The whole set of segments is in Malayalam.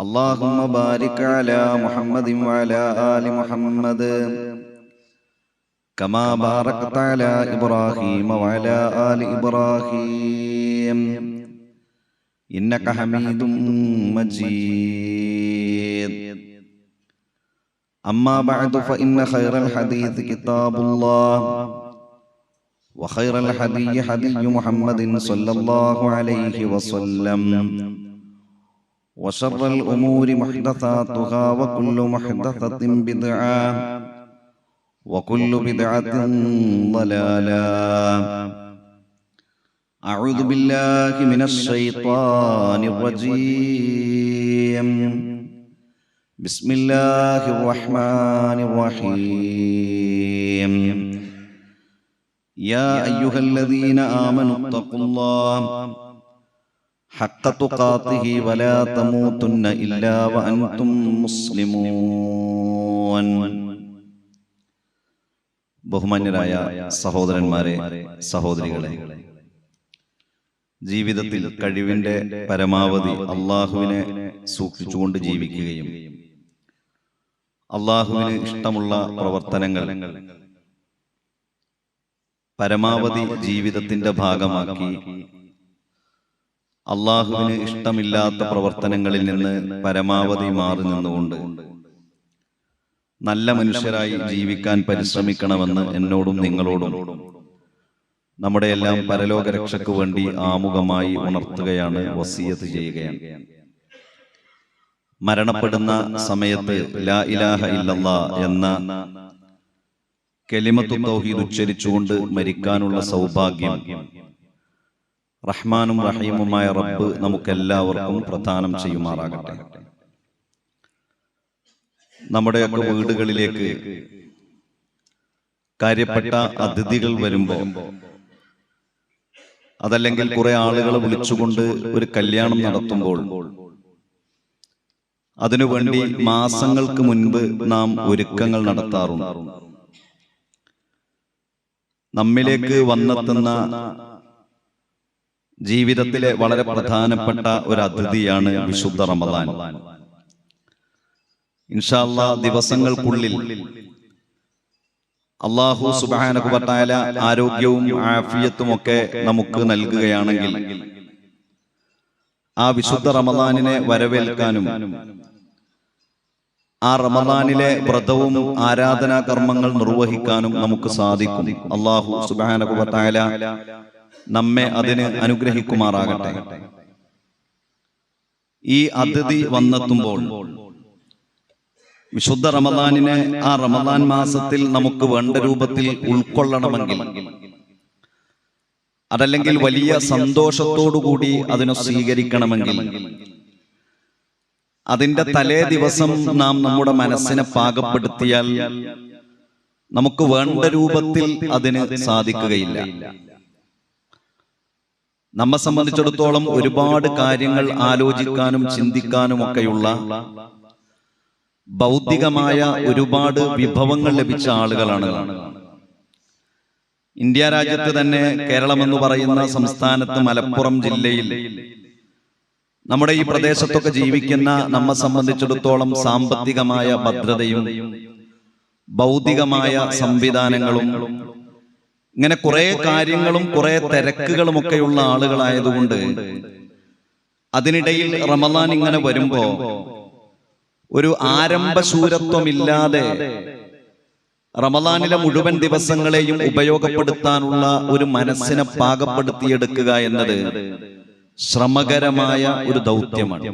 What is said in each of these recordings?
اللهم بارك على محمد وعلى آل محمد كما باركت على إبراهيم وعلى آل إبراهيم إنك حميد مجيد أما بعد فإن خير الحديث كتاب الله وخير الحدي حدي محمد صلى الله عليه وسلم وشر الأمور محدثاتها وكل محدثة بدعة وكل بدعة ضلالة. أعوذ بالله من الشيطان الرجيم. بسم الله الرحمن الرحيم. يا أيها الذين آمنوا اتقوا الله. حق تقاته ولا تموتن إلا وأنتم مسلمون ബഹുമാന്യരായ സഹോദരന്മാരെ സഹോദരികളെ ജീവിതത്തിൽ കഴിവിന്റെ പരമാവധി അള്ളാഹുവിനെ സൂക്ഷിച്ചുകൊണ്ട് ജീവിക്കുകയും അള്ളാഹുവിന് ഇഷ്ടമുള്ള പ്രവർത്തനങ്ങൾ പരമാവധി ജീവിതത്തിന്റെ ഭാഗമാക്കി അള്ളാഹുവിന് ഇഷ്ടമില്ലാത്ത പ്രവർത്തനങ്ങളിൽ നിന്ന് പരമാവധി മാറി നിന്നുകൊണ്ട് നല്ല മനുഷ്യരായി ജീവിക്കാൻ പരിശ്രമിക്കണമെന്ന് എന്നോടും നിങ്ങളോടും നമ്മുടെ എല്ലാം പരലോക രക്ഷയ്ക്ക് വേണ്ടി ആമുഖമായി ഉണർത്തുകയാണ് വസീയത്ത് ചെയ്യുകയാണ്. മരണപ്പെടുന്ന സമയത്ത് ലാ ഇലാഹ ഇല്ലല്ല എന്ന കെലിമത്തു തൗഹീദ് ഉച്ചരിച്ചുകൊണ്ട് മരിക്കാനുള്ള സൗഭാഗ്യം റഹ്മാനും റഹീമുമായ റബ്ബ് നമുക്കെല്ലാവർക്കും പ്രദാനം ചെയ്യുമാറാകട്ടെ. നമ്മുടെയൊക്കെ വീടുകളിലേക്ക് കാര്യപ്പെട്ട അതിഥികൾ വരുമ്പോൾ അതല്ലെങ്കിൽ കുറെ ആളുകളെ വിളിച്ചുകൊണ്ട് ഒരു കല്യാണം നടത്തുമ്പോൾ അതിനുവേണ്ടി മാസങ്ങൾക്ക് മുൻപ് നാം ഒരുക്കങ്ങൾ നടത്താറുണ്ട്. നമ്മിലേക്ക് വന്നെത്തുന്ന ജീവിതത്തിലെ വളരെ പ്രധാനപ്പെട്ട ഒരു അതിഥിയാണ് വിശുദ്ധ റമദാൻ. ഇൻഷാല്ല ദിവസങ്ങൾക്കുള്ളിൽ അള്ളാഹു സുബാനകുബത്തായ ആരോഗ്യവും ആഫിയത്തും ഒക്കെ നമുക്ക് നൽകുകയാണെങ്കിൽ ആ വിശുദ്ധ റമദാനിനെ വരവേൽക്കാനും ആ റമദാനിലെ വ്രതവും ആരാധനാ കർമ്മങ്ങൾ നിർവഹിക്കാനും നമുക്ക് സാധിക്കും. അള്ളാഹു സുബാനകുബത്തായ നമ്മെ അതിന് അനുഗ്രഹിക്കുമാറാകട്ടെ. ഈ അതിഥി വന്നെത്തുമ്പോൾ വിശുദ്ധ റമദാനിനെ ആ റമദാൻ മാസത്തിൽ നമുക്ക് വേണ്ട രൂപത്തിൽ ഉൾക്കൊള്ളണമെങ്കിൽ അതല്ലെങ്കിൽ വലിയ സന്തോഷത്തോടുകൂടി അതിനെ സ്വീകരിക്കണമെങ്കിൽ അതിന്റെ തലേ ദിവസം നാം നമ്മുടെ മനസ്സിനെ പാകപ്പെടുത്തിയാൽ നമുക്ക് വേണ്ട രൂപത്തിൽ അതിന് സാധിക്കുകയില്ല. നമ്മെ സംബന്ധിച്ചിടത്തോളം ഒരുപാട് കാര്യങ്ങൾ ആലോചിക്കാനും ചിന്തിക്കാനും ഒക്കെയുള്ള ഭൗതികമായ ഒരുപാട് വിഭവങ്ങൾ ലഭിച്ച ആളുകളാണ് ഇന്ത്യ രാജ്യത്ത് തന്നെ കേരളം എന്ന് പറയുന്ന സംസ്ഥാനത്ത് മലപ്പുറം ജില്ലയിൽ നമ്മുടെ ഈ പ്രദേശത്തൊക്കെ ജീവിക്കുന്ന നമ്മെ സംബന്ധിച്ചിടത്തോളം സാമ്പത്തികമായ ഭദ്രതയും ഭൗതികമായ സംവിധാനങ്ങളും ഇങ്ങനെ കുറെ കാര്യങ്ങളും കുറെ തിരക്കുകളും ഒക്കെയുള്ള ആളുകളായതുകൊണ്ട് അതിനിടയിൽ റമദാൻ ഇങ്ങനെ വരുമ്പോ ഒരു ആരംഭശൂരത്വമില്ലാതെ റമദാനിലെ മുഴുവൻ ദിവസങ്ങളെയും ഉപയോഗപ്പെടുത്താനുള്ള ഒരു മനസ്സിനെ പാകപ്പെടുത്തിയെടുക്കുക എന്നത് ശ്രമകരമായ ഒരു ദൗത്യമാണ്.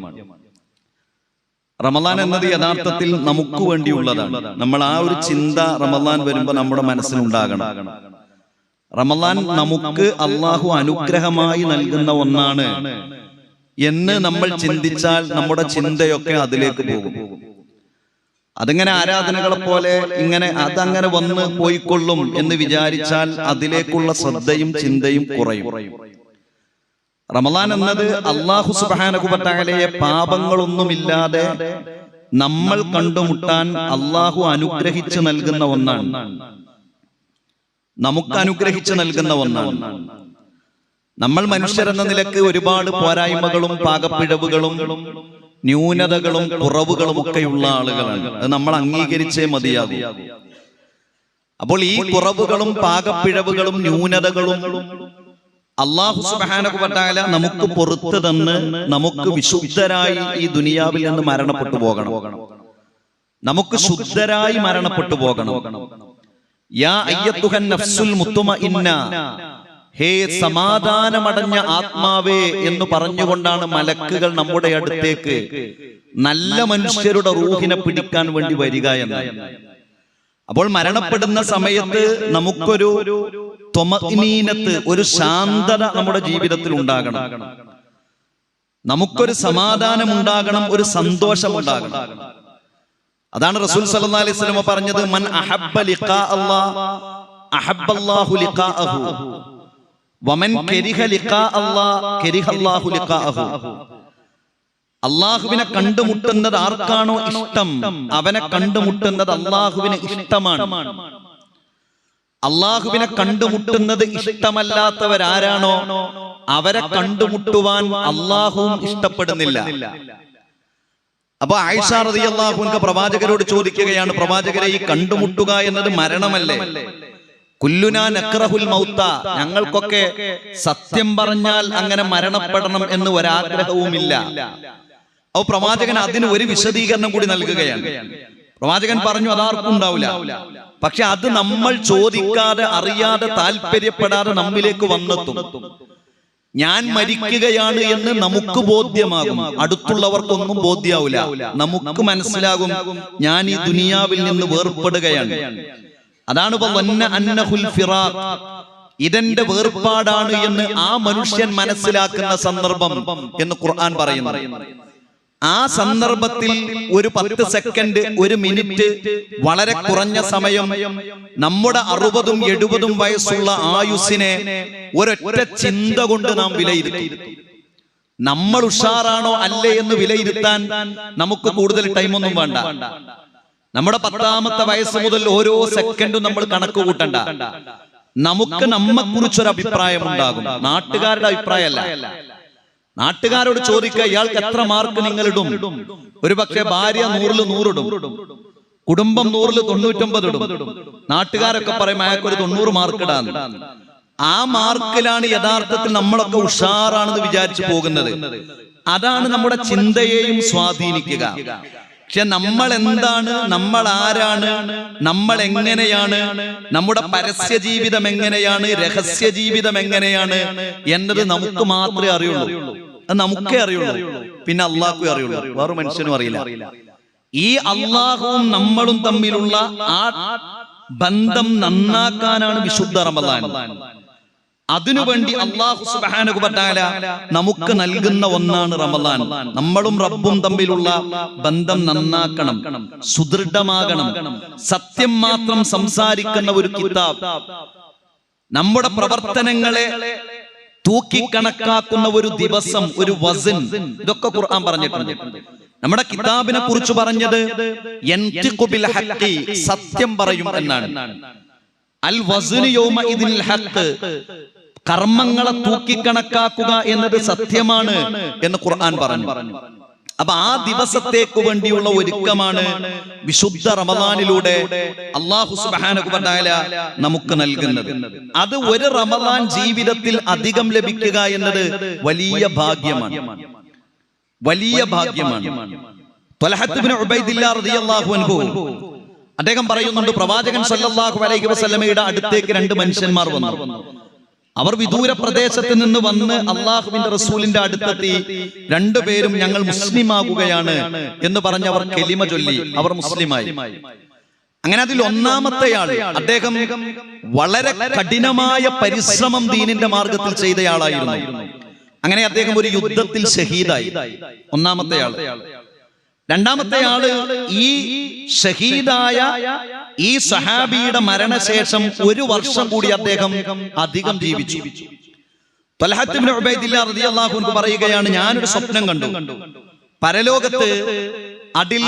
റമദാൻ എന്നത് യഥാർത്ഥത്തിൽ നമുക്ക് വേണ്ടിയുള്ളതാണ്. നമ്മൾ ആ ഒരു ചിന്ത റമദാൻ വരുമ്പോൾ നമ്മുടെ മനസ്സിലുണ്ടാകണം റമദാൻ നമുക്ക് അള്ളാഹു അനുഗ്രഹമായി നൽകുന്ന ഒന്നാണ്. എന്ന് നമ്മൾ ചിന്തിച്ചാൽ നമ്മുടെ ചിന്തയൊക്കെ അതിലേക്ക് പോകും. അതിങ്ങനെ ആരാധനകളെ പോലെ ഇങ്ങനെ അതങ്ങനെ വന്ന് പോയിക്കൊള്ളും എന്ന് വിചാരിച്ചാൽ അതിലേക്കുള്ള ശ്രദ്ധയും ചിന്തയും കുറയും. റമലാൻ എന്നത് അള്ളാഹു സുബാനകുബത്താലയെ പാപങ്ങളൊന്നുമില്ലാതെ നമ്മൾ കണ്ടുമുട്ടാൻ അള്ളാഹു അനുഗ്രഹിച്ചു നൽകുന്ന ഒന്നാണ്. നമുക്ക് അനുഗ്രഹിച്ചു നൽകുന്ന ഒന്നാണ്. നമ്മൾ മനുഷ്യരെന്ന നിലയ്ക്ക് ഒരുപാട് പോരായ്മകളും പാകപ്പിഴവുകളും ന്യൂനതകളും കുറവുകളും ഒക്കെയുള്ള ആളുകളാണ്. അത് നമ്മൾ അംഗീകരിച്ചേ മതിയാകും. അപ്പോൾ ഈ കുറവുകളും പാകപ്പിഴവുകളും ന്യൂനതകളും അള്ളാഹു സുബാനകുപട്ടാല നമുക്ക് പുറത്ത് തന്ന് നമുക്ക് വിശുദ്ധരായി ഈ ദുനിയാവിൽ നിന്ന് മരണപ്പെട്ടു പോകണം. നമുക്ക് ശുദ്ധരായി മരണപ്പെട്ടു പോകണം. ഹേ സമാധാനമടഞ്ഞ ആത്മാവേ എന്ന് പറഞ്ഞുകൊണ്ടാണ് മലക്കുകൾ നമ്മുടെ അടുത്തേക്ക് നല്ല മനുഷ്യരുടെ റൂഹിനെ പിടിക്കാൻ വേണ്ടി വരിക എന്ന്. അപ്പോൾ മരണപ്പെടുന്ന സമയത്ത് നമുക്കൊരു തൊമീനത്ത് ഒരു ശാന്തത നമ്മുടെ ജീവിതത്തിൽ ഉണ്ടാകണം. നമുക്കൊരു സമാധാനം ഉണ്ടാകണം ഒരു സന്തോഷം ഉണ്ടാകണം. അതാണ് റസൂൽ അലൈഹി വസല്ലം പറഞ്ഞത് മൻ അഹബ്ബ ലിഖാ അല്ലാഹ് അഹബ്ബല്ലാഹു ലിഖാഅഹു വമൻ കരിഹ ലിഖാ അല്ലാഹ് കരിഹല്ലാഹു ലിഖാഅഹു അള്ളാഹുവിനെ കണ്ടുമുട്ടുന്നത് ആർക്കാണോ ഇഷ്ടം? അവനെ കണ്ടുമുട്ടുന്നത് അള്ളാഹുവിന് ഇഷ്ടമാണ്. അള്ളാഹുവിനെ കണ്ടുമുട്ടുന്നത് ഇഷ്ടമല്ലാത്തവരാരാണോ? അവരെ കണ്ടുമുട്ടുവാൻ അള്ളാഹുവും ഇഷ്ടപ്പെടുന്നില്ല. അപ്പൊ ആയിഷ റതി അള്ളാഹുൻക പ്രവാചകരോട് ചോദിക്കുകയാണ് പ്രവാചകരെ ഈ കണ്ടുമുട്ടുക എന്നത് മരണമല്ലേ? കുല്ലുനാ നക്രഹുൽ മൗത്ത. ഞങ്ങൾക്കൊക്കെ സത്യം പറഞ്ഞാൽ അങ്ങനെ മരണപ്പെടണം എന്ന് ഒരാഗ്രഹവുമില്ല. അപ്പൊ പ്രവാചകൻ അതിന് ഒരു വിശദീകരണം കൂടി നൽകുകയാണ്. പ്രവാചകൻ പറഞ്ഞു അതാർക്കും ഉണ്ടാവില്ല. പക്ഷെ അത് നമ്മൾ ചോദിക്കാതെ അറിയാതെ താല്പര്യപ്പെടാതെ നമ്മിലേക്ക് വന്നെത്തും. ഞാൻ മരിക്കുകയാണ് എന്ന് നമുക്ക് ബോധ്യമാകും. അടുത്തുള്ളവർക്കൊന്നും ബോധ്യാവില്ല. നമുക്ക് മനസ്സിലാകും. ഞാൻ ഈ ദുനിയാവിൽ നിന്ന് വേർപ്പെടുകയാണ്. അതാണ്. ഇതെന്റെ വേർപാടാണ് എന്ന് ആ മനുഷ്യൻ മനസ്സിലാക്കുന്ന സന്ദർഭം എന്ന് ഖുർആൻ പറയുന്നു. ആ സന്ദർഭത്തിൽ ഒരു പത്ത് സെക്കൻഡ് ഒരു മിനിറ്റ് വളരെ കുറഞ്ഞ സമയം നമ്മുടെ അറുപതും എഴുപതും വയസ്സുള്ള ആയുസ്സിനെ ഒരൊറ്റ ചിന്ത കൊണ്ട് നാം വിലയിരുത്തി. നമ്മൾ ഉഷാറാണോ അല്ലേ എന്ന് വിലയിരുത്താൻ നമുക്ക് കൂടുതൽ ടൈമൊന്നും വേണ്ട. നമ്മുടെ പത്താമത്തെ വയസ്സ് മുതൽ ഓരോ സെക്കൻഡും നമ്മൾ കണക്ക് കൂട്ടണ്ട. നമുക്ക് നമ്മെ കുറിച്ചൊരു അഭിപ്രായം ഉണ്ടാകും. നാട്ടുകാരുടെ അഭിപ്രായമല്ല. നാട്ടുകാരോട് ചോദിക്കുക ഇയാൾക്ക് എത്ര മാർക്ക് നിങ്ങൾ ഇടും ഒരു പക്ഷേ ഭാര്യ നൂറിൽ നൂറിടും. കുടുംബം നൂറിൽ തൊണ്ണൂറ്റൊമ്പത് ഇടും. നാട്ടുകാരൊക്കെ പറയും അയാൾക്ക് ഒരു തൊണ്ണൂറ് മാർക്ക് ഇടാൻ. ആ മാർക്കിലാണ് യഥാർത്ഥത്തിൽ നമ്മളൊക്കെ ഉഷാറാണെന്ന് വിചാരിച്ചു പോകുന്നത്. അതാണ് നമ്മുടെ ചിന്തയെയും സ്വാധീനിക്കുക. പക്ഷെ നമ്മൾ എന്താണ് നമ്മൾ ആരാണ് നമ്മൾ എങ്ങനെയാണ് നമ്മുടെ പരസ്യ ജീവിതം എങ്ങനെയാണ്? രഹസ്യ ജീവിതം എങ്ങനെയാണ്? എന്നത് നമുക്ക് മാത്രമേ അറിയുള്ളൂ. അത് നമുക്കേ അറിയുള്ളൂ. പിന്നെ അള്ളാഹു അറിയുള്ളൂ. വേറെ മനുഷ്യനും അറിയില്ല. ഈ അള്ളാഹുവും നമ്മളും തമ്മിലുള്ള ആ ബന്ധം നന്നാക്കാനാണ് വിശുദ്ധ റമദാൻ. അതിനുവേണ്ടി അള്ളാഹു വതആല നമുക്ക് നൽകുന്ന ഒന്നാണ് റമദാൻ. നമ്മളും റബ്ബും തമ്മിലുള്ള ബന്ധം നന്നാക്കണം സുദൃഢമാകണം. സത്യം മാത്രം സംസാരിക്കുന്ന ഒരു കിതാബ്. നമ്മുടെ പ്രവർത്തനങ്ങളെ തൂക്കിക്കണക്കാക്കുന്ന ഒരു ദിവസം ഒരു വസിൻ. ഇതൊക്കെ ഖുർആൻ പറഞ്ഞിട്ടുണ്ട്. നമ്മുടെ കിതാബിനെ കുറിച്ച് പറഞ്ഞത് സത്യം പറയും എന്നാണ്. അൽ വസ്നു യൗമഇദിൽ ഹഖ് കർമ്മങ്ങളെ തൂക്കിക്കണക്കാക്കുക എന്നത് സത്യമാണ് എന്ന് ഖുർആൻ പറഞ്ഞു. അപ്പൊ ആ ദിവസത്തേക്ക് വേണ്ടിയുള്ള ഒരുക്കമാണ് വിശുദ്ധ റമദാനിലൂടെ അള്ളാഹു തആല നമുക്ക് നൽകുന്നത്. അത് ഒരു റമദാൻ ജീവിതത്തിൽ അധികം ലഭിക്കുക എന്നത് വലിയ ഭാഗ്യമാണ്. വലിയ ഭാഗ്യമാണ്. അദ്ദേഹം പറയുന്നുണ്ട് പ്രവാചകൻ സല്ലാഹു അലൈഹി വസ്ലമയുടെ അടുത്തേക്ക് രണ്ട് മനുഷ്യന്മാർ വന്നു. അവർ വിദൂര പ്രദേശത്ത് നിന്ന് വന്ന് അള്ളാഹുവിന്റെ റസൂലിന്റെ അടുത്തെത്തി രണ്ടുപേരും ഞങ്ങൾ മുസ്ലിമാകുകയാണ് എന്ന് പറഞ്ഞവർ കെലിമ ചൊല്ലി. അവർ മുസ്ലിമായി. അങ്ങനെ അതിൽ ഒന്നാമത്തെയാൾ അദ്ദേഹം വളരെ കഠിനമായ പരിശ്രമം ദീനിന്റെ മാർഗത്തിൽ ചെയ്തയാളായിരുന്നു. അങ്ങനെ അദ്ദേഹം ഒരു യുദ്ധത്തിൽ ഷഹീദായി. ഒന്നാമത്തെയാൾ രണ്ടാമത്തെ ആൾ ഈ ഷഹീദായ ഈ സഹാബിയുടെ മരണശേഷം ഒരു വർഷം കൂടി അദ്ദേഹം അധികം ജീവിച്ചു. ഉബൈദില്ലാ പറയുകയാണ് ഞാനൊരു സ്വപ്നം കണ്ടു. പരലോകത്ത് അതിൽ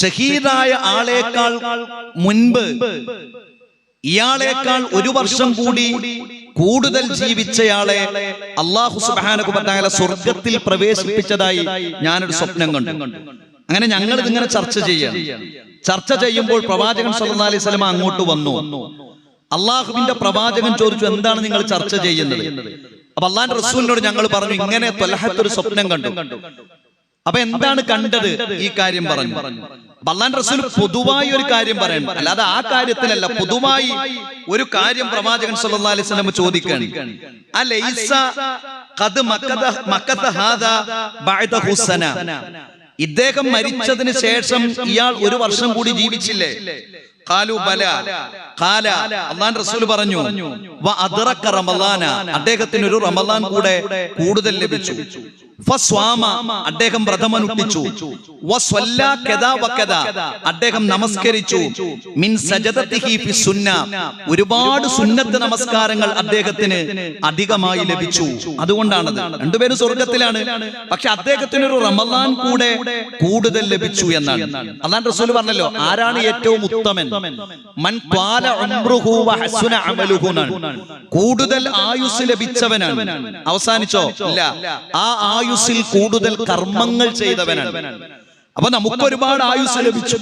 ഷഹീദായ ആളേക്കാൾ മുൻപ് ഇയാളേക്കാൾ ഒരു വർഷം കൂടി കൂടുതൽ ജീവിച്ചയാളെ അള്ളാഹു സുബാനുബത്തായ സ്വർഗത്തിൽ പ്രവേശിപ്പിച്ചതായി ഞാനൊരു സ്വപ്നം കണ്ടു. അങ്ങനെ ഞങ്ങൾ ഇതിങ്ങനെ ചർച്ച ചെയ്യാം. ചർച്ച ചെയ്യുമ്പോൾ പ്രവാചകൻ സല്ലല്ലാഹു അലൈഹി വസല്ലം അങ്ങോട്ട് വന്നു. അള്ളാഹുവിന്റെ പ്രവാചകൻ ചോദിച്ചു എന്താണ് നിങ്ങൾ ചർച്ച ചെയ്യുന്നത്? അപ്പൊ അള്ളാന്റെ റസൂലിനോട് ഞങ്ങൾ പറഞ്ഞു ഇങ്ങനെ തൊലഹത്തൊരു സ്വപ്നം കണ്ടു. അപ്പൊ എന്താണ് കണ്ടത് ഈ കാര്യം പറഞ്ഞു. അള്ളാന്റെ റസൂൽ പൊതുവായി ഒരു കാര്യം പറയണം. അല്ലാതെ ആ കാര്യത്തിലല്ല പൊതുവായി ഒരു കാര്യം പ്രവാചകൻ സല്ലാ അലൈഹി സ്വലം ചോദിക്കാണ് അലൈസ ഇദ്ദേഹം മരിച്ചതിന് ശേഷം ഇയാൾ ഒരു വർഷം കൂടി ജീവിച്ചില്ലേ? ഖാലു ബല. ഖാല. അള്ളാൻ റസൂൽ പറഞ്ഞു അദ്ദേഹത്തിന് ഒരു റമളാൻ കൂടെ കൂടുതൽ ലഭിച്ചു. അദ്ദേഹം വ്രതമനുഷ്ഠിച്ചു. അദ്ദേഹം നമസ്കരിച്ചു. മിൻ ഫി സുന്ന. ഒരുപാട് സുന്നത്ത് നമസ്കാരങ്ങൾ അദ്ദേഹത്തിന് അധികമായി ലഭിച്ചു. അതുകൊണ്ടാണത്. രണ്ടുപേരും സ്വർഗത്തിലാണ്. പക്ഷെ അദ്ദേഹത്തിന് ഒരു റമദാൻ കൂടെ കൂടുതൽ ലഭിച്ചു എന്നാണ്. അതാണ് റസൂൽ പറഞ്ഞല്ലോ ആരാണ് ഏറ്റവും ഉത്തമൻ? മൻ. കൂടുതൽ ആയുസ് ലഭിച്ചവനാണ്. അവസാനിച്ചോ? ഇല്ല. ആ ആയുസ്സിൽ കൂടുതൽ കർമ്മങ്ങൾ ചെയ്തവനാണ് അപ്പൊ നമുക്ക് ഒരുപാട് ആയുസ് ലഭിച്ചു.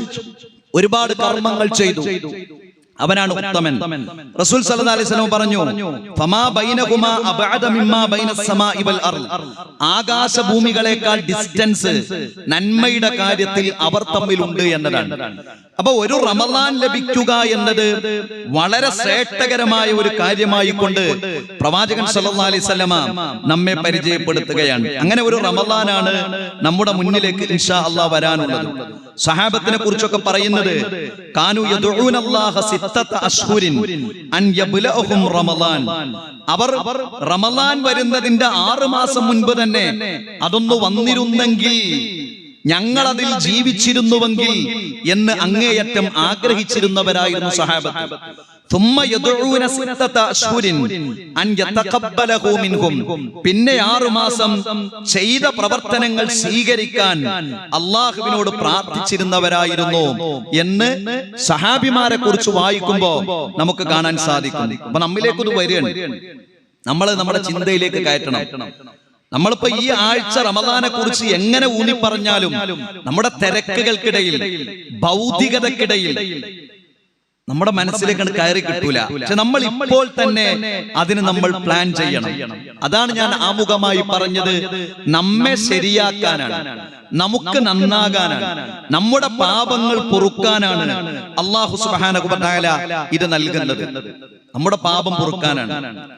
ഒരുപാട് കർമ്മങ്ങൾ ചെയ്തു. അവനാണ് ഉത്തമൻ. റസൂൽ സല്ലല്ലാഹു അലൈഹി വസല്ലം പറഞ്ഞു ഫമാ ബൈനഹുമാ അബഅദ മിമ്മാ ബൈന സമാഇ വൽ അർദ്. ആകാശഭൂമികളെക്കാൾ ഡിസ്റ്റൻസ് നന്മയുടെ കാര്യത്തിൽ അവർ തമ്മിലുണ്ട് എന്നതാണ്. അപ്പൊ ഒരു റമദാൻ ലഭിക്കുക എന്നത് വളരെ ശ്രേഷ്ഠകരമായ ഒരു കാര്യമായി കൊണ്ട് പ്രവാചകൻ സല്ലല്ലാഹു അലൈഹി വസല്ലമ നമ്മെ പരിചയപ്പെടുത്തുകയാണ്. അങ്ങനെ ഒരു റമദാനാണ് നമ്മുടെ മുന്നിലേക്ക് ഇൻഷാ അള്ളാഹ് വരാനുള്ളത്. സഹാബത്തിനെ കുറിച്ചൊക്കെ പറയുന്നത് കാനു യദുഉന അല്ലാഹ അശ്ഹുരിൻ അൻ യബ്ലഅഹും റമദാൻ. അവർ റമദാൻ വരുന്നതിന്റെ ആറ് മാസം മുൻപ് തന്നെ അതൊന്ന് വന്നിരുന്നെങ്കിൽ ഞങ്ങൾ അതിൽ ജീവിച്ചിരുന്നുവെങ്കിൽ എന്ന് അങ്ങേയറ്റം ആഗ്രഹിച്ചിരുന്നവരായിരുന്നു സഹാബത്ത്. പിന്നെ ആറു മാസം ചെയ്ത പ്രവർത്തനങ്ങൾ സ്വീകരിക്കാൻ അള്ളാഹുവിനോട് പ്രാർത്ഥിച്ചിരുന്നവരായിരുന്നു എന്ന് സഹാബിമാരെ കുറിച്ച് വായിക്കുമ്പോ നമുക്ക് കാണാൻ സാധിക്കും. അപ്പൊ നമ്മിലേക്ക് ഒന്ന് വരികയാണ്. നമ്മൾ നമ്മുടെ ചിന്തയിലേക്ക് കയറ്റണം. നമ്മളിപ്പോ ഈ ആഴ്ച റമദാനെ കുറിച്ച് എങ്ങനെ ഊന്നി പറഞ്ഞാലും നമ്മുടെ തിരക്കുകൾക്കിടയിൽ ഭൗതികതക്കിടയിൽ നമ്മുടെ മനസ്സിലേക്ക് കയറി കിട്ടൂല. പക്ഷെ നമ്മൾ ഇപ്പോൾ തന്നെ അതിന് നമ്മൾ പ്ലാൻ ചെയ്യണം. അതാണ് ഞാൻ ആമുഖമായി പറഞ്ഞത്. നമ്മെ ശരിയാക്കാനാണ്. നമുക്ക് നന്നാകാനാണ്. നമ്മുടെ പാപങ്ങൾ പൊറുക്കാനാണ് അള്ളാഹു സുബാന ഇത് നൽകുന്നത്. നമ്മുടെ പാപം പൊറുക്കാനാണ്.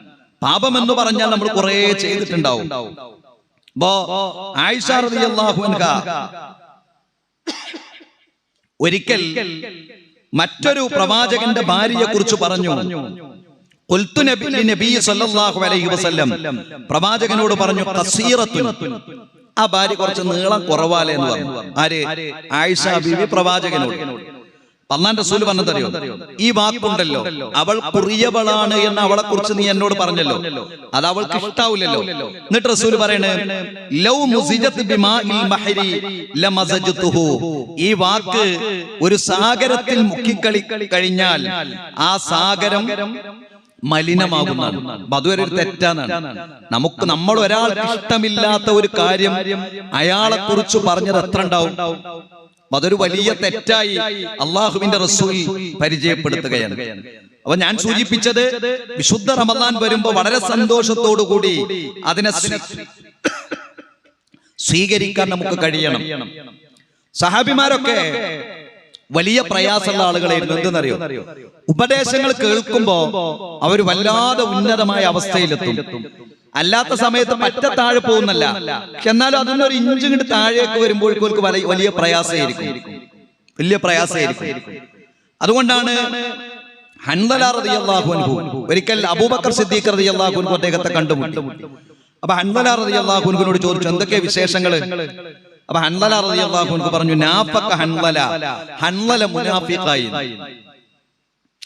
പാപം എന്ന് പറഞ്ഞാൽ നമ്മൾ കുറെ ചെയ്തിട്ടുണ്ടാവും. ഒരിക്കൽ മറ്റൊരു പ്രവാചകന്റെ ഭാര്യയെ കുറിച്ച് പറഞ്ഞു. നബി സല്ലല്ലാഹു അലൈഹി വസല്ലം പ്രവാചകനോട് പറഞ്ഞു ആ ഭാര്യ കുറച്ച് നീളം കുറവാലേ എന്ന് പറഞ്ഞു. ആര്? ആയിഷ ബിവി പ്രവാചകനോട്. അള്ളാൻ റസൂൽ പറഞ്ഞതറിയോ ഈ വാക്കുണ്ടല്ലോ അവൾ കുറിയവളാണ് എന്ന് അവളെ കുറിച്ച് നീ എന്നോട് പറഞ്ഞല്ലോ. അത് അവൾക്ക് ഇഷ്ടാവില്ലല്ലോ. എന്നിട്ട് റസൂൽ പറയണേ ലൗ ഈ വാക്ക് ഒരു സാഗരത്തിൽ മുക്കിക്കളി കഴിഞ്ഞാൽ ആ സാഗരം മലിനമാകുന്നതാണ്. അതുവരെ ഒരു തെറ്റാന്നാണ് നമുക്ക് നമ്മൾ ഒരാൾക്ക് ഇഷ്ടമില്ലാത്ത ഒരു കാര്യം അയാളെ കുറിച്ച് പറഞ്ഞത് എത്ര ഉണ്ടാവും? അതൊരു വലിയ തെറ്റായി അള്ളാഹുവിന്റെ റസൂൽ പരിചയപ്പെടുത്തുകയാണ്. അപ്പൊ ഞാൻ സൂചിപ്പിച്ചത് വിശുദ്ധ റമദാൻ വരുമ്പോ വളരെ സന്തോഷത്തോടു കൂടി അതിനെ സ്വീ- സ്വീകരിക്കാൻ നമുക്ക് കഴിയണം. സഹാബിമാരൊക്കെ വലിയ പ്രയാസമുള്ള ആളുകളായിരുന്നു എന്തെന്നറിയോ? ഉപദേശങ്ങൾ കേൾക്കുമ്പോ അവർ വല്ലാതെ ഉന്നതമായ അവസ്ഥയിലെത്തും. അല്ലാത്ത സമയത്ത് പറ്റ താഴെ പോകുന്നല്ല. പക്ഷെ എന്നാലും അതിന്റെ ഒരു ഇഞ്ച് ഇങ്ങോട്ട് താഴേക്ക് വരുമ്പോഴേക്കും വലിയ- വലിയ പ്രയാസമായിരിക്കും വലിയ പ്രയാസമായിരിക്കും അതുകൊണ്ടാണ് അൻഹു ഒരിക്കൽ അബൂബക്കർ സിദ്ദീഖ് റളിയല്ലാഹു അൻഹു അദ്ദേഹത്തെ കണ്ടുമുട്ടി. അപ്പൊ ഹൻവലാർ റതി അൻഹുവിനോട് ചോദിച്ചു എന്തൊക്കെ വിശേഷങ്ങൾ? അപ്പൊ ഹൻവല റളിയല്ലാഹു അൻഹു പറഞ്ഞു നാഫക ഹൻലല ഹൻദല മുനാഫിഖായി.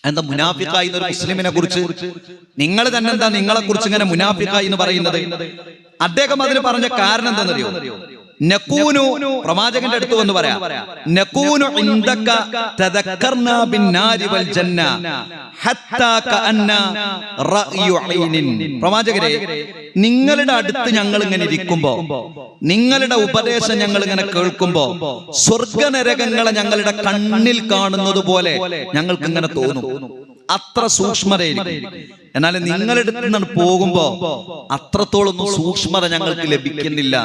എന്താ മുനാഫിഖായി എന്നൊരു മുസ്ലിമിനെ കുറിച്ച്? നിങ്ങൾ തന്നെ എന്താ നിങ്ങളെ കുറിച്ച് ഇങ്ങനെ മുനാഫിഖായി എന്ന് പറയുന്നത്? അദ്ദേഹം അതിന് പറഞ്ഞ കാരണം എന്താണെന്നറിയോ? നക്കൂനു പ്രവാചകന്റെ അടുത്ത് വന്ന് പറയാം. നക്കൂനു ഇന്ദക തദക്കർനാ ബിന്നാരി വൽ ജന്ന. ഹത്താ കഅന്ന റഅയു ഐനിൻ. പ്രവാചകരെ നിങ്ങളുടെ അടുത്ത് ഞങ്ങൾ ഇങ്ങനെ ഇരിക്കുമ്പോ നിങ്ങളുടെ ഉപദേശം ഞങ്ങൾ ഇങ്ങനെ കേൾക്കുമ്പോ സ്വർഗനരകങ്ങളെ ഞങ്ങളുടെ കണ്ണിൽ കാണുന്നത് പോലെ ഞങ്ങൾക്ക് ഇങ്ങനെ തോന്നും. അത്ര സൂക്ഷ്മതയായിരിക്കും. എന്നാൽ നിങ്ങളുടെ അടുത്ത് നിന്ന് പോകുമ്പോ അത്രത്തോളം സൂക്ഷ്മത ഞങ്ങൾക്ക് ലഭിക്കുന്നില്ല.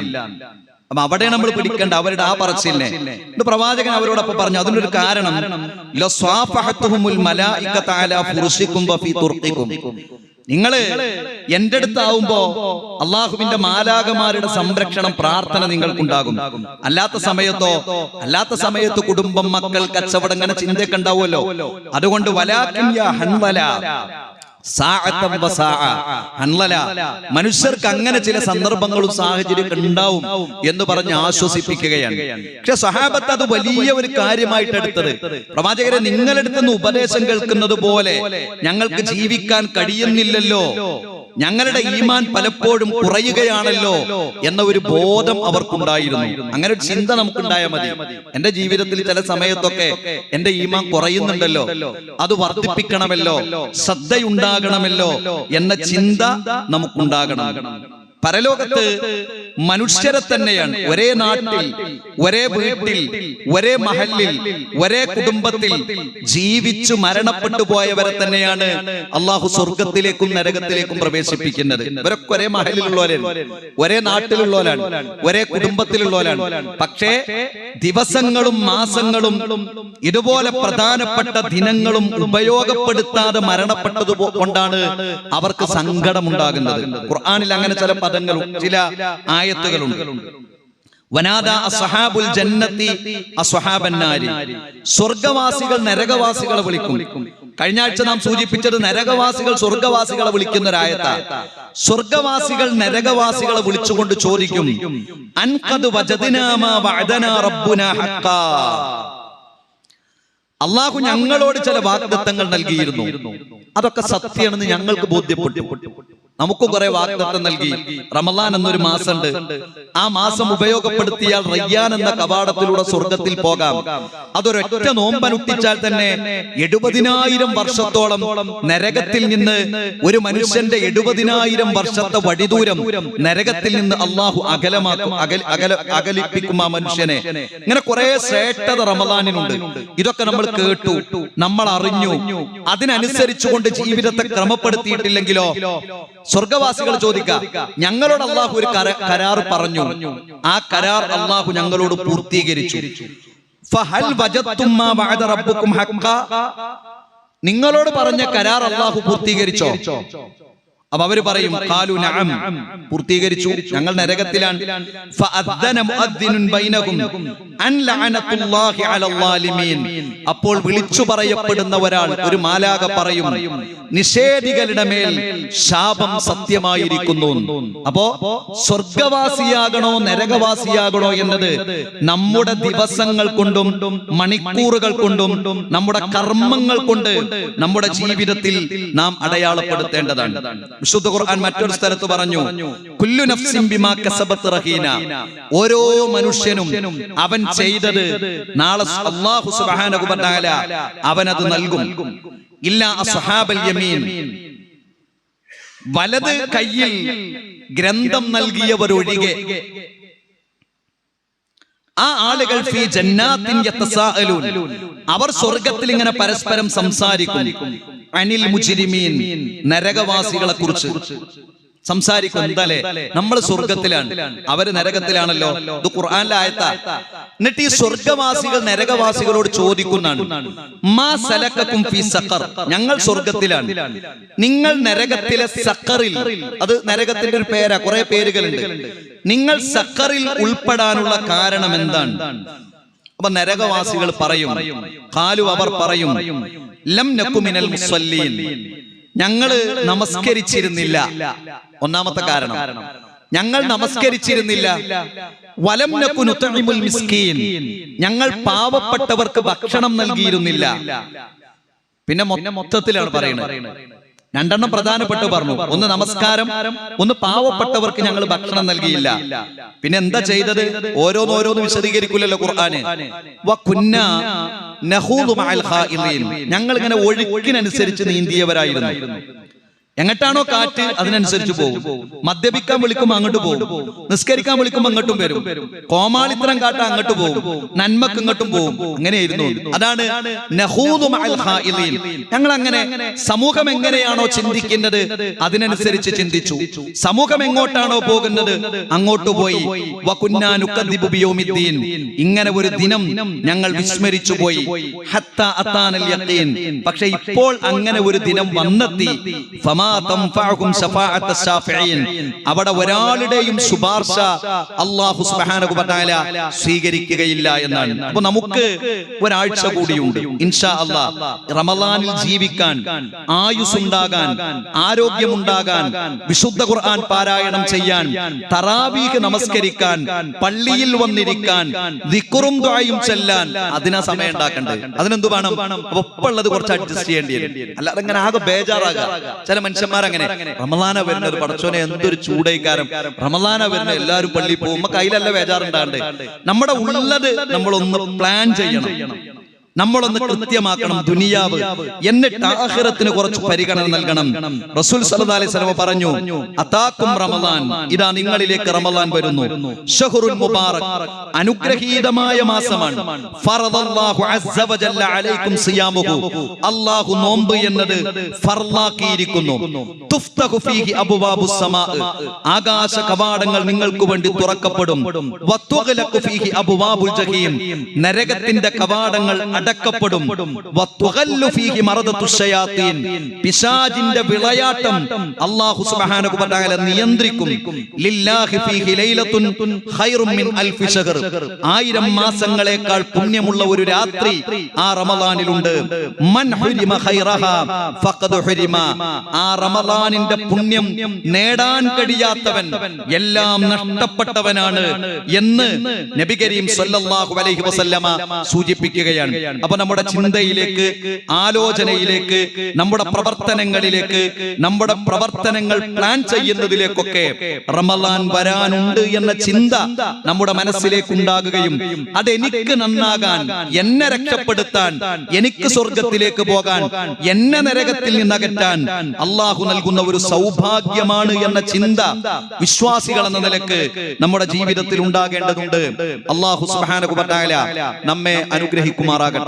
അപ്പൊ അവിടെ നമ്മൾ പിടിക്കേണ്ട അവരുടെ ആ പറച്ചിലിനെ. ഇത് പ്രവാചകൻ അവരോടൊപ്പം പറഞ്ഞു അതിനൊരു കാരണം. നിങ്ങൾ എന്റെ അടുത്താവുമ്പോ അള്ളാഹുവിന്റെ മാലാകമാരുടെ സംരക്ഷണം പ്രാർത്ഥന നിങ്ങൾക്കുണ്ടാകും. അല്ലാത്ത സമയത്തോ അല്ലാത്ത സമയത്ത് കുടുംബം മക്കൾ കച്ചവടം ഇങ്ങനെ ചിന്തയൊക്കെ ഉണ്ടാവുമല്ലോ. അതുകൊണ്ട് വസാഅ. ഹൻവല. മനുഷ്യർക്ക് അങ്ങനെ ചില സന്ദർഭങ്ങളും സാഹചര്യങ്ങളും ഉണ്ടാവും എന്ന് പറഞ്ഞ് ആശ്വസിപ്പിക്കുകയാണ്. പക്ഷെ സഹാബത്ത് അത് വലിയ ഒരു കാര്യമായിട്ട് എടുത്തത്. പ്രവാചകരെ നിങ്ങളെടുത്തുനിന്ന് ഉപദേശം കേൾക്കുന്നത് പോലെ ഞങ്ങൾക്ക് ജീവിക്കാൻ കഴിയുന്നില്ലല്ലോ. ഞങ്ങളുടെ ഈമാൻ പലപ്പോഴും കുറയുകയാണല്ലോ എന്ന ഒരു ബോധം അവർക്കുണ്ടായിരുന്നു. അങ്ങനെ ഒരു ചിന്ത നമുക്കുണ്ടായാൽ മതി. എന്റെ ജീവിതത്തിൽ ചില സമയത്തൊക്കെ എന്റെ ഈമാൻ കുറയുന്നുണ്ടല്ലോ. അത് വർദ്ധിപ്പിക്കണമല്ലോ. ശ്രദ്ധയുണ്ടാകണമല്ലോ എന്ന ചിന്ത നമുക്കുണ്ടാകണം. പരലോകത്ത് മനുഷ്യരെ തന്നെയാണ്. ഒരേ നാട്ടിൽ ഒരേ വീട്ടിൽ ഒരേ മഹലിൽ ഒരേ കുടുംബത്തിൽ ജീവിച്ചു മരണപ്പെട്ടു പോയവരെ തന്നെയാണ് അള്ളാഹു സ്വർഗത്തിലേക്കും നരകത്തിലേക്കും പ്രവേശിപ്പിക്കുന്നത്. ഇവരൊക്കെ ഒരേ മഹലിലുള്ളവരാണ്. ഒരേ നാട്ടിലുള്ളവരാണ്. ഒരേ കുടുംബത്തിലുള്ളവരാണ്. പക്ഷേ ദിവസങ്ങളും മാസങ്ങളും ഇതുപോലെ പ്രധാനപ്പെട്ട ദിനങ്ങളും ഉപയോഗപ്പെടുത്താതെ മരണപ്പെട്ടത് കൊണ്ടാണ് അവർക്ക് സങ്കടമുണ്ടാകുന്നത്. ഖുർആാനിൽ അങ്ങനെ ചില പദങ്ങളും ചില ആയത്തുകളുണ്ട്. അസ്ഹാബുൽ ജന്നത്തി അസ്ഹാബന്നാരി. സ്വർഗവാസികൾ നരകവാസികളെ വിളിക്കും. കഴിഞ്ഞ ആഴ്ച നാം സൂചിപ്പിച്ചത് നരകവാസികൾ സ്വർഗവാസികളെ വിളിക്കുന്ന ഒരായത്ത സ്വർഗവാസികൾ നരകവാസികളെ വിളിച്ചുകൊണ്ട് ചോദിക്കും അള്ളാഹു ഞങ്ങളോട് ചില വാഗ്ദത്തങ്ങൾ നൽകിയിരുന്നു. അതൊക്കെ സത്യമാണെന്ന് ഞങ്ങൾക്ക് ബോധ്യപ്പെട്ടു. നമുക്കും കുറെ വാഗ്ദത്തം നൽകി. റമലാൻ എന്നൊരു മാസമുണ്ട്. ആ മാസം ഉപയോഗപ്പെടുത്തിയാൽ റയ്യാൻ എന്ന കവാടത്തിലൂടെ സ്വർഗത്തിൽ പോകാം. അതൊരൊറ്റ നോമ്പനുഷ്ഠിച്ചാൽ തന്നെ എഴുപതിനായിരം വർഷത്തോളം നരകത്തിൽ നിന്ന് ഒരു മനുഷ്യന്റെ എഴുപതിനായിരം വർഷത്തെ വഴിദൂരം നരകത്തിൽ നിന്ന് അള്ളാഹു അകലമാക്കും അകൽ അകല അകലിപ്പിക്കും ആ മനുഷ്യനെ. ഇങ്ങനെ കുറെ ശ്രേഷ്ഠത റമലാനിനുണ്ട് ഇതൊക്കെ നമ്മൾ കേട്ടു. നമ്മൾ അറിഞ്ഞു അതിനനുസരിച്ചുകൊണ്ട് ജീവിതത്തെ ക്രമപ്പെടുത്തിയിട്ടില്ലെങ്കിലോ സ്വർഗവാസികൾ ചോദിക്കാം ഞങ്ങളോട് അള്ളാഹു ഒരു കരാർ പറഞ്ഞു. ആ കരാർ അള്ളാഹു ഞങ്ങളോട് പൂർത്തീകരിച്ചു. നിങ്ങളോട് പറഞ്ഞ കരാർ അള്ളാഹു പൂർത്തീകരിച്ചോ? അപ്പൊ അവർ പറയും കാലു നഅം. പൂർത്തീകരിച്ചു. ഞങ്ങൾ നരകത്തിലാണ് അപ്പോൾ വിളിച്ചു പറയപ്പെടുന്ന ഒരാൾ ഒരു മാലാക പറയും നിഷേധികളുടെ മേൽ ശാപം സത്യമായിരിക്കുന്നു. അപ്പോ സ്വർഗവാസിയാകണോ നരകവാസിയാകണോ എന്നത് നമ്മുടെ ദിവസങ്ങൾ കൊണ്ടും മണിക്കൂറുകൾ കൊണ്ടും നമ്മുടെ കർമ്മങ്ങൾ കൊണ്ട് നമ്മുടെ ജീവിതത്തിൽ നാം അടയാളപ്പെടുത്തേണ്ടതാണ്. വിശുദ്ധ ഖുർആൻ മറ്റൊരു സ്ഥലത്ത് പറഞ്ഞു കുല്ലു നഫ്സിൻ ബിമാ കസബത്ത് റഹീന. ഓരോ മനുഷ്യനും അവൻ ചെയ്തത് നാളെ അല്ലാഹു സുബ്ഹാനഹു വ തആല അവനത് നൽകും. ഇല്ല അസ്ഹാബൽ യമീൻ. വലത് കയ്യിൽ ഗ്രന്ഥം നൽകിയവരൊഴികെ ആ ആളുകൾ അവർ സ്വർഗത്തിൽ ഇങ്ങനെ പരസ്പരം സംസാരിക്കും. അനിൽ മുജിരിമീൻ നരകവാസികളെ കുറിച്ച് സംസാരിക്കും നമ്മൾ സ്വർഗത്തിലാണ് അവർ നരകത്തിലാണല്ലോ. ഇത് ഖുർആനിലെ ആയത്ത. എന്നിട്ട് ഈ സ്വർഗവാസികൾ നരകവാസികളോട് ചോദിക്കുന്നതാണ്. മാ സലക്കും സഖർ. ഞങ്ങൾ സ്വർഗത്തിലാണ് നിങ്ങൾ നരകത്തിലെ സക്കറിൽ അത് നരകത്തിന്റെ ഒരു പേരാ. കുറെ പേരുകളുണ്ട്. നിങ്ങൾ സക്കറിൽ ഉൾപ്പെടാനുള്ള കാരണം എന്താണ്? അപ്പൊ നരകവാസികൾ പറയും കാലു അവർ പറയും ലം നക്കുമിനൽ മുസല്ലീൻ ഞങ്ങൾ നമസ്കരിച്ചിരുന്നില്ല. ഒന്നാമത്തെ കാരണം ഞങ്ങൾ നമസ്കരിച്ചിരുന്നില്ല. വലം നക്കുനുത്തണിമുൽ മിസ്കീൻ. ഞങ്ങൾ പാവപ്പെട്ടവർക്ക് ഭക്ഷണം നൽകിയിരുന്നില്ല. പിന്നെ മൊത്തത്തിലാണ് പറയുന്നത്. രണ്ടെണ്ണം പ്രധാനപ്പെട്ട് പറഞ്ഞു. ഒന്ന് നമസ്കാരം ഒന്ന് പാവപ്പെട്ടവർക്ക് ഞങ്ങൾ ഭക്ഷണം നൽകിയില്ല. പിന്നെ എന്താ ചെയ്തത്? ഓരോന്നോരോന്ന് വിശദീകരിക്കില്ലല്ലോ ഖുർആന്. ഞങ്ങൾ ഇങ്ങനെ ഒഴുക്കിനനുസരിച്ച് നീന്തിയവരായിരുന്നു. എങ്ങട്ടാണോ കാറ്റ് അതിനനുസരിച്ച് പോകും. മദ്യപിക്കാൻ വിളിക്കുമ്പോൾ അങ്ങോട്ട് പോകും. നിസ്കരിക്കാൻ വിളിക്കുമ്പോൾ അങ്ങോട്ടും വരും. കോമാളിത്തരം കാട്ട അങ്ങോട്ട് പോകും. നന്മക്ക് ഇങ്ങോട്ടും പോകും. അങ്ങനെയായിരുന്നു അതാണ് ഞങ്ങൾ അങ്ങനെ സമൂഹം എങ്ങനെയാണോ ചിന്തിക്കുന്നത് അതിനനുസരിച്ച് ചിന്തിച്ചു. സമൂഹം എങ്ങോട്ടാണോ പോകുന്നത് അങ്ങോട്ട് പോയി. ഇങ്ങനെ ഒരു ദിനം ഞങ്ങൾ വിസ്മരിച്ചു പോയി. ഹത്ത അത്താനൽ യഖീൻ. പക്ഷെ ഇപ്പോൾ അങ്ങനെ ഒരു ദിനം വന്നെത്തി. ഫമാ. അവിടെ ഒരാളുടെയും ശുപാർശ അള്ളാഹു തആല സ്വീകരിക്കുകയില്ല എന്നാണ്. അപ്പൊ നമുക്ക് ഒരാഴ്ച കൂടിയുണ്ട്. ഇൻഷാ അള്ളാ റമലാനിൽ ജീവിക്കാൻ ആയുസ് ഉണ്ടാകാൻ ആരോഗ്യമുണ്ടാകാൻ വിശുദ്ധ ഖുർആൻ പാരായണം ചെയ്യാൻ തറാവീഹ് നമസ്കരിക്കാൻ പള്ളിയിൽ വന്നിരിക്കാൻ ദിക്റും ദുആയും ചെല്ലാൻ അതിനാ സമയം ഉണ്ടാക്കണ്ടേ അതിനെന്ത് വേണം? ഒപ്പുള്ളത് കുറച്ച് അഡ്ജസ്റ്റ് ചെയ്യേണ്ടി വരും. അല്ലാതെ അങ്ങനെ ആകെ ബേജാറാകാം. ചില മനുഷ്യന്മാർ അങ്ങനെ റമലാന വരുന്നത് പടച്ചോനെ എന്തൊരു ചൂടൈക്കാരം. റമലാന വരുന്ന എല്ലാവരും പള്ളിയിൽ പോകുമ്പോ കയ്യിലല്ല വേജാറുണ്ടാണ്ട് നമ്മുടെ ഉള്ളത് നമ്മളൊന്ന് പ്ലാൻ ചെയ്യണം. നമ്മളൊന്ന് കൃത്യമാക്കണം ദുനിയാവ്. എന്നിട്ട് ആഹിരത്തിന് കുറച്ച് പരിഗണന നൽകണം. റസൂൽ സല്ലല്ലാഹു അലൈഹി വസല്ലം പറഞ്ഞു അതാക്കും റമദാൻ. ഇതാ നിങ്ങളിലേക്ക് റമദാൻ വരുന്നു. ഷഹറുൽ മുബാറക്. അനുഗ്രഹീതമായ മാസമാണ്. ഫറദല്ലാഹു അസ്സ വജല്ല അലൈക്കും സിയാമുഹു. അല്ലാഹു നോമ്പ് എന്നത് ഫർലാക്കിയിരിക്കുന്നു തുഫ്തഹു ഫീഹി അബ്വാബുസ് സമാ. ആകാശ കവാടങ്ങൾ നിങ്ങൾക്ക് വേണ്ടി തുറക്കപ്പെടും. വത്തുഗ്ലഖു ഫീഹി അബ്വാബുൽ ജഹീം. നരകത്തിന്റെ കവാടങ്ങൾ അടക്കപ്പെടും. പിശാജിന്റെ വിളയാട്ടം അല്ലാഹു സുബ്ഹാനഹു വ നിയന്ത്രിക്കും. ലില്ലാഹി ഫീഹി ലൈലത്തുൻ ഖൈറും മിൻ അൽഫി ശഹർ. ആയിരം മാസങ്ങളെക്കാൾ പുണ്യമുള്ള ഒരു രാത്രി ആ റമളാനിലുണ്ട് മൻ ഹുരിമ ഖൈറഹ ഫഖദ് ഹുരിമ. ആ റമദാനിന്റെ പുണ്യം നേടാൻ കഴിയാത്തവൻ എല്ലാം നഷ്ടപ്പെട്ടവനാണ് എന്ന് നബി കരീം സല്ലല്ലാഹു അലൈഹി വസല്ലമ സൂചിപ്പിക്കുകയാണ്. അപ്പൊ നമ്മുടെ ചിന്തയിലേക്ക് ആലോചനയിലേക്ക് നമ്മുടെ പ്രവർത്തനങ്ങളിലേക്ക് നമ്മുടെ പ്രവർത്തനങ്ങൾ പ്ലാൻ ചെയ്യുന്നതിലേക്കൊക്കെ റമലാൻ വരാനുണ്ട് എന്ന ചിന്ത നമ്മുടെ മനസ്സിലേക്ക് ഉണ്ടാകുകയും അതെനിക്ക് നന്നാകാൻ എന്നെ രക്ഷപ്പെടുത്താൻ എനിക്ക് സ്വർഗത്തിലേക്ക് പോകാൻ എന്നെ നരകത്തിൽ നിന്ന് അകറ്റാൻ അള്ളാഹു നൽകുന്ന ഒരു സൗഭാഗ്യമാണ് എന്ന ചിന്ത വിശ്വാസികൾ എന്ന നിലയ്ക്ക് നമ്മുടെ ജീവിതത്തിൽ ഉണ്ടാകേണ്ടതുണ്ട്. അള്ളാഹു സുബ്ഹാനഹു നമ്മെ അനുഗ്രഹിക്കുമാറാകട്ടെ.